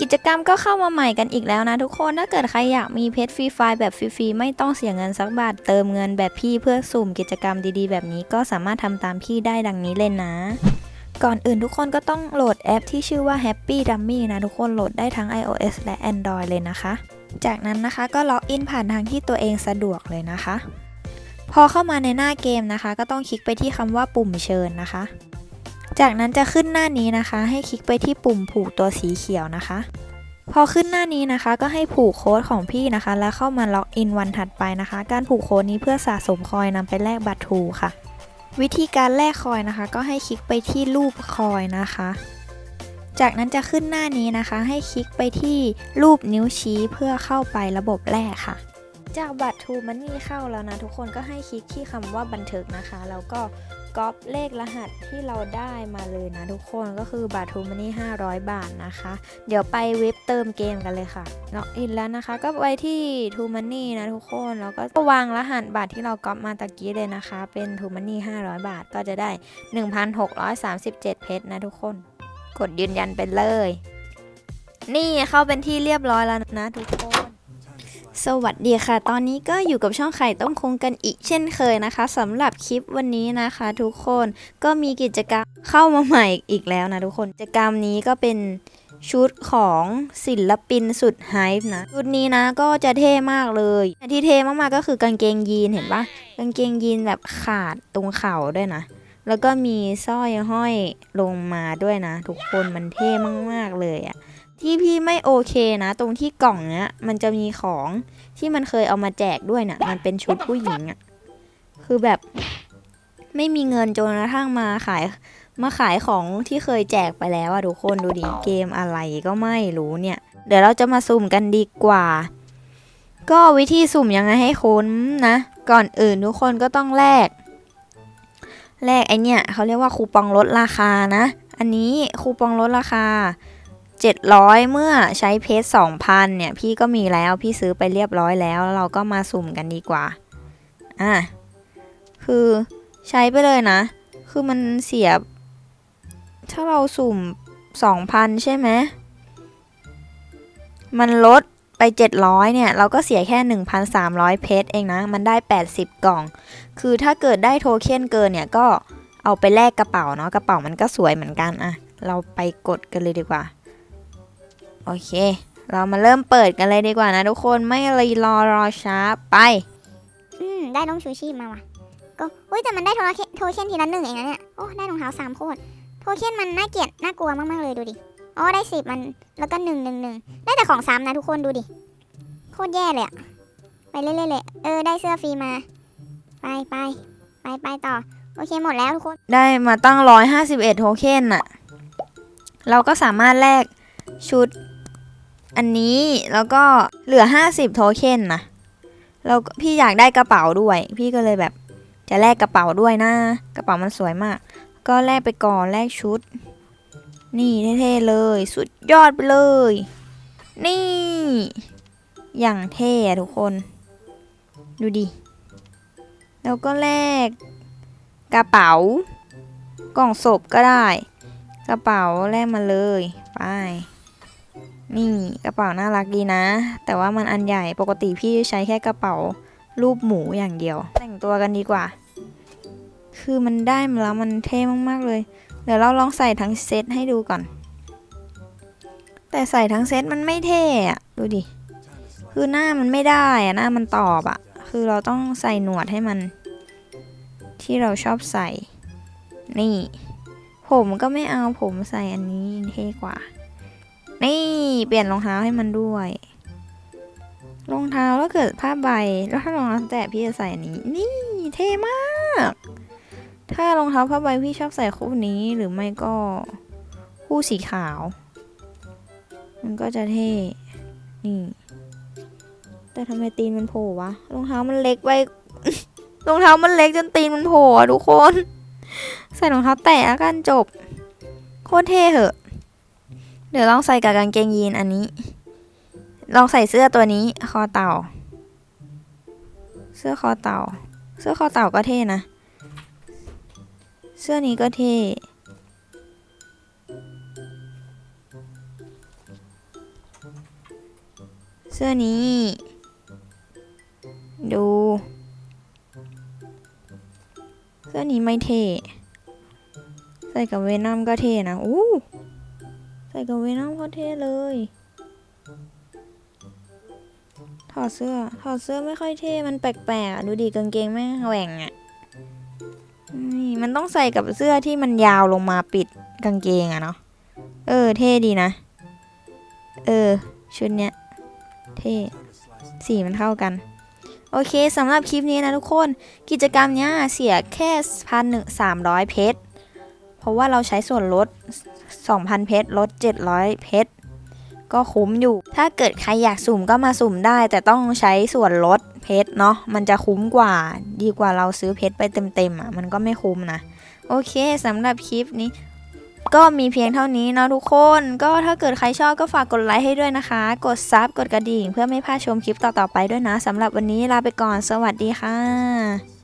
กิจกรรมก็เข้ามาใหม่กันอีกแล้วนะทุกคน ถ้าเกิดใครอยากมีเพชรฟรีไฟล์แบบฟรีๆไม่ต้องเสียเงินสักบาทเติมเงินแบบพี่เพื่อสุ่มกิจกรรมดีๆ แบบนี้ก็สามารถทำตามพี่ได้ดังนี้เลยนะ ก่อนอื่นทุกคนก็ต้องโหลดแอปที่ชื่อว่า Happy Dummy นะทุกคนโหลดได้ทั้ง iOS และ Android เลยนะคะ จากนั้นนะคะก็ล็อกอินผ่านทางที่ตัวเองสะดวกเลยนะคะ พอเข้ามาในหน้าเกมนะคะ ก็ต้องคลิกไปที่คำว่าปุ่มเชิญนะคะ จากนั้นจะขึ้นหน้านี้นะคะ ให้คลิกไปที่ปุ่มผูกตัวสีเขียวนะคะ พอขึ้นหน้านี้นะคะ ก็ให้ผูกโค้ดของพี่นะคะ แล้วเข้ามาล็อกอินวันถัดไปนะคะ การผูกโค้ดนี้เพื่อสะสมคอยนำไปแลกบัตรทูค่ะ วิธีการแลกคอยนะคะ ก็ให้คลิกไปที่รูปคอยนะคะ จากนั้นจะขึ้นหน้านี้นะคะ ให้คลิกไปที่รูปนิ้วชี้เพื่อเข้าไประบบแรกค่ะจากบัตรทูมันนี่เข้าแล้วนะทุกคนก็ให้คลิกที่คำว่าบันทึกนะคะ แล้วก็ก๊อปเลขรหัสที่เราได้มาเลยนะทุกคนก็คือบัตรทูมันนี่500 บาทนะคะ เดี๋ยวไปเว็บเติมเกมกันเลยค่ะล็อกอินแล้วนะคะ ก็ไปที่ทูมันนี่นะทุกคนแล้วก็วางรหัสบัตรที่เราก๊อปมาตะกี้เลยนะคะ เป็นทูมันนี่500 บาทก็จะได้ 1,637 เพชรนะทุกคน กดยืนยันไปเลย นี่เข้าเป็นที่เรียบร้อยแล้วนะทุกคน สวัสดีค่ะ ตอนนี้ก็อยู่กับช่องไข่ต้มคงกันอีกเช่นเคยนะคะสำหรับคลิปวันนี้นะคะ ทุกคนก็มีกิจกรรมเข้ามาใหม่อีกแล้วนะทุกคนกิจกรรมนี้ก็เป็นชุดของศิลปินสุดไฮป์นะชุดนี้นะก็จะเท่มากเลยที่เท่มากๆก็คือกางเกงยีนเห็นปะกางเกงยีนแบบขาดตรงเข่าด้วยนะแล้วก็มีสร้อยห้อยลงมาด้วยนะ ทุกคนมันเท่มากๆเลยอะ ที่พี่ไม่โอเคนะ ตรงที่กล่องเนี้ยมันจะมีของที่มันเคยเอามาแจกด้วยนะ่ะ มันเป็นชุดผู้หญิงอะ่ะคือแบบไม่มีเงินจนกระทั่งมาขายมาขายของที่เคยแจกไปแล้วอะทุกคนดูดิเกมอะไรก็ไม่รู้เนี่ย เดี๋ยวเราจะมาสุ่มกันดีกว่า ก็วิธีสุ่มยังไงให้คุ้นนะ ก่อนอื่นทุกคนก็ต้องแลกแลกไอเนี่ยเขาเรียกว่าคูปองลดราคานะ อันนี้คูปองลดราคา 700 เมื่อใช้เพจ2,000 เนี่ย พี่ก็มีแล้วพี่ซื้อไปเรียบร้อยแล้วแล้ว เราก็มาสุ่มกันดีกว่า อะ คือใช้ไปเลยนะ คือมันเสียบ ถ้าเราสุ่ม 2,000 ใช่ไหม มันลดไป 700 เนี่ย เราก็เสียแค่ 1,300 เพชรเองนะ มันได้ 80 กล่อง คือถ้าเกิดได้โทเค็นเกินเนี่ย ก็เอาไปแลกกระเป๋าเนาะ กระเป๋ามันก็สวยเหมือนกันอะเราไปกดกันเลยดีกว่า โอเค เรามาเริ่มเปิดกันเลยดีกว่านะทุกคนไม่รีรอรอช้าไป อืม ได้น้องชูชีพมาว่ะ ก็อุ้ยแต่มันได้โทรเคนโทเค็นทีละหนึ่งเองนะเนี่ย โอ้ ได้รองเท้าสามโคตรโทเค็นมันน่าเกลียดน่ากลัวมากๆเลยดูดิ อ๋อ ได้สิบมัน แล้วก็หนึ่งหนึ่งหนึ่งได้แต่ของซ้ำนะทุกคนดูดิ โคตรแย่เลยอะไปเรื่อยๆเลยเออ ได้เสื้อฟรีมา ไปไปไปไปต่อ โอเคหมดแล้วทุกคน ได้มาตั้ง 151 โทเค็นน่ะ เราก็สามารถแลกชุด อันนี้แล้วก็เหลือ 50 โทเค็นนะเราก็พี่อยากได้กระเป๋าด้วย พี่ก็เลยแบบจะแลกกระเป๋าด้วยนะ กระเป๋ามันสวยมาก ก็แลกไปก่อนแลกชุด นี่เท่ๆเลย สุดยอดไปเลย นี่ อย่างเท่อะทุกคน ดูดิ แล้วก็แลกกระเป๋ากล่องศพก็ได้ กระเป๋าแลกมาเลย ไป นี่กระเป๋าน่ารักดีนะ แต่ว่ามันอันใหญ่ปกติพี่ใช้แค่กระเป๋ารูปหมูอย่างเดียว แต่งตัวกันดีกว่า คือมันได้มาแล้วมันเท่มากๆเลย เดี๋ยวเราลองใส่ทั้งเซตให้ดูก่อน แต่ใส่ทั้งเซตมันไม่เท่อะดูดิ คือหน้ามันไม่ได้อะหน้ามันตอบอะคือเราต้องใส่หนวดให้มัน ที่เราชอบใส่ นี่ ผมก็ไม่เอาผมใส่อันนี้เท่กว่า นี่เปลี่ยนรองเท้าให้มันด้วย รองเท้าแล้วเกิดผ้าใบ แล้วถ้ารองเท้าแตะพี่จะใส่นี้ นี่เท่มาก ถ้ารองเท้าผ้าใบพี่ชอบใส่คู่นี้หรือไม่ก็คู่สีขาว มันก็จะเท่ นี่ แต่ทำไมตีนมันโผล่วะ รองเท้ามันเล็กไป รองเท้ามันเล็กจนตีนมันโผล่ทุกคน ใส่รองเท้าแตะแล้วกันจบ โคตรเท่เหอะ เดี๋ยวลองใส่กับกางเกงยีนอันนี้ ลองใส่เสื้อตัวนี้ คอเต่า เสื้อคอเต่า เสื้อคอเต่าก็เท่นะ เสื้อนี้ก็เท่นสื้อนี้ ดู เสื้อนี้ไม่เท่ ใส่กับเวนอมก็เท่นะ อู้ ส่กับเวนอมก็เท่เลย ถอดเสื้อ ถอดเสื้อไม่ค่อยเท่ มันแปลกๆดูดิกางเกงแม่แหว่งอะนี่มันต้องใส่กับเสื้อที่มันยาวลงมาปิดกางเกงอะเนาะ เออ เท่ดีนะ เออ ชุดเนี้ย เท่ สีมันเข้ากัน โอเคสำหรับคลิปนี้นะทุกคน กิจกรรมเนี้ยเสียแค่พันหนึ่งสามร้อยเพชร เพราะว่าเราใช้ส่วนลด 2,000 เพชรลด 700 เพชรก็คุ้มอยู่ ถ้าเกิดใครอยากสุ่มก็มาสุ่มได้ แต่ต้องใช้ส่วนลดเพชรเนาะ มันจะคุ้มกว่า ดีกว่าเราซื้อเพชรไปเต็มๆอะ มันก็ไม่คุ้มนะ โอเคสำหรับคลิปนี้ ก็มีเพียงเท่านี้เนาะทุกคน ก็ถ้าเกิดใครชอบก็ฝากกดไลค์ให้ด้วยนะคะ กดซับ กดกระดิ่ง เพื่อไม่พลาดชมคลิปต่อๆไปด้วยนะสำหรับวันนี้ลาไปก่อน สวัสดีค่ะ